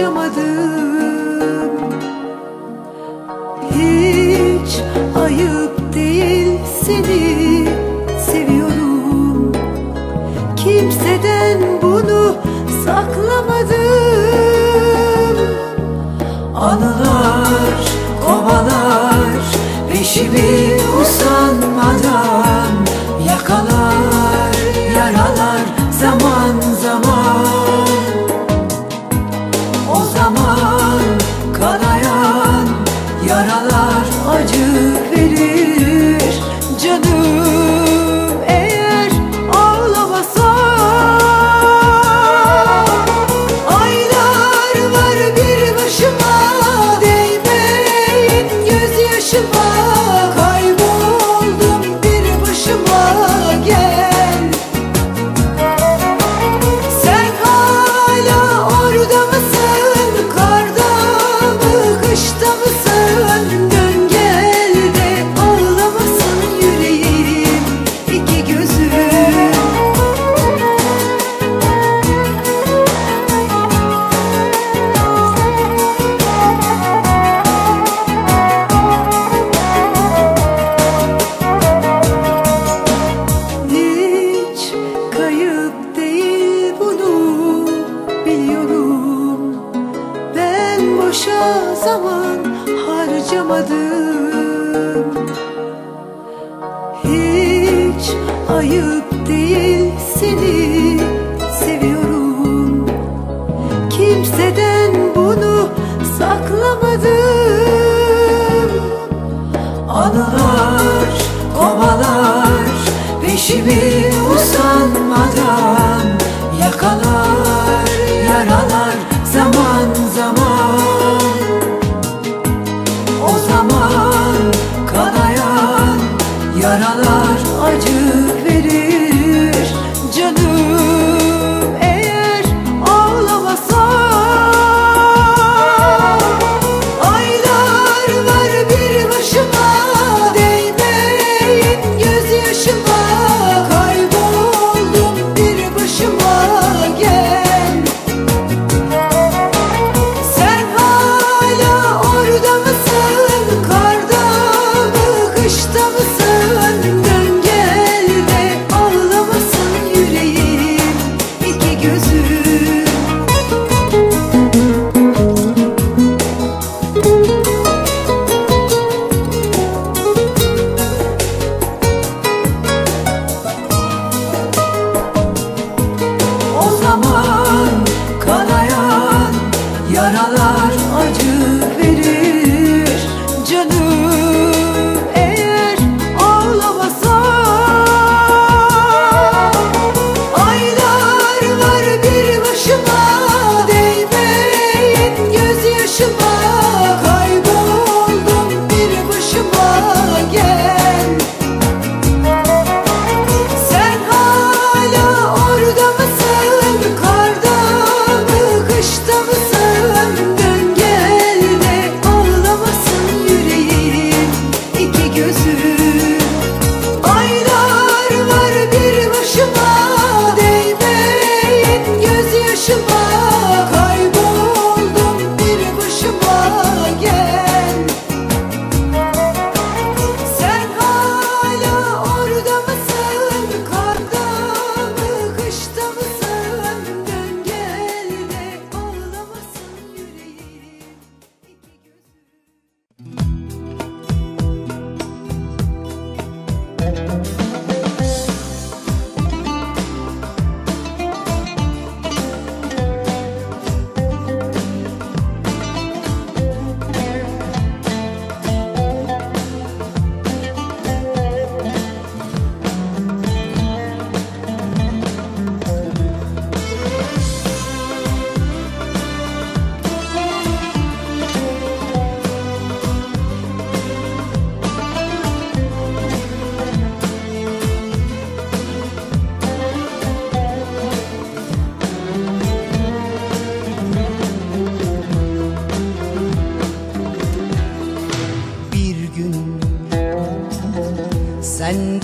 harcamadım Hiç ayıp değil seni seviyorum. Kimseden bunu saklamadım. Anılar, kovalar peşimi usanmadan Yakalar, yaralar zaman zaman. boşa zaman harcamadım. Hiç ayıp değil seni seviyorum. Kimseden bunu saklamadım. Analar, kovalar peşimi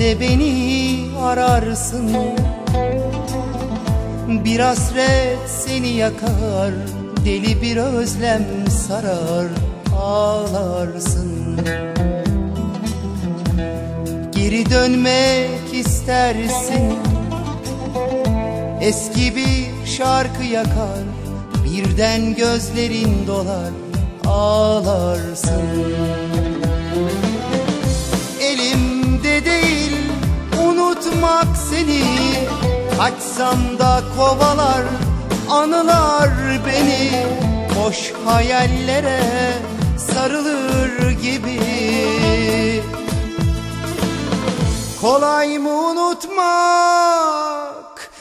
de beni ararsın. Bir hasret seni yakar Deli bir özlem sarar Ağlarsın. Geri dönmek istersin. Eski bir şarkı yakar Birden gözlerin dolar Ağlarsın. Unutmak seni. Kaçsam da kovalar anılar beni. Boş hayallere sarılır gibi. Kolay mı unutmak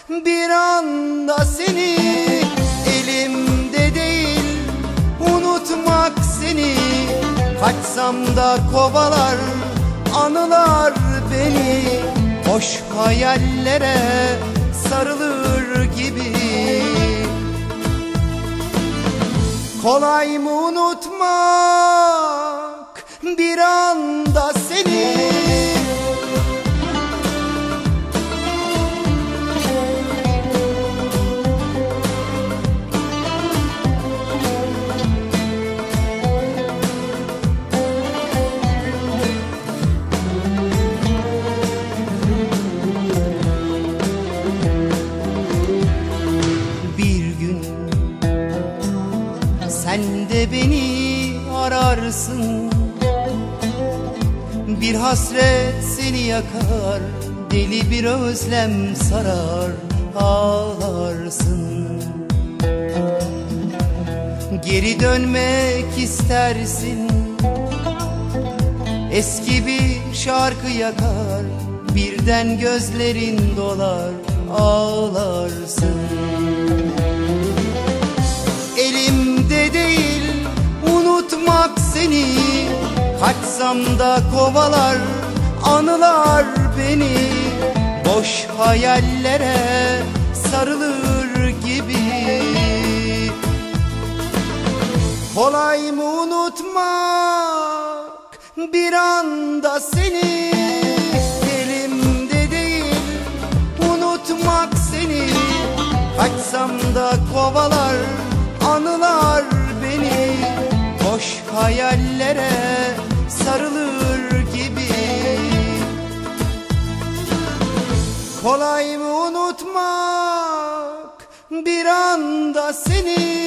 bir anda seni? Elimde değil unutmak seni. Kaçsam da kovalar anılar beni Boş hayallere sarılır gibi. Kolay mı unutmak bir anda seni ararsın Bir hasret seni yakar Deli bir özlem sarar Ağlarsın. Geri dönmek istersin. Eski bir şarkı yakar Birden gözlerin dolar Ağlarsın seni. Kaçsam da kovalar anılar beni. Boş hayallere sarılır gibi. Kolay mı unutmak bir anda seni? Elimde değil unutmak seni. Kaçsam da kovalar Kolay mı unutmak bir anda seni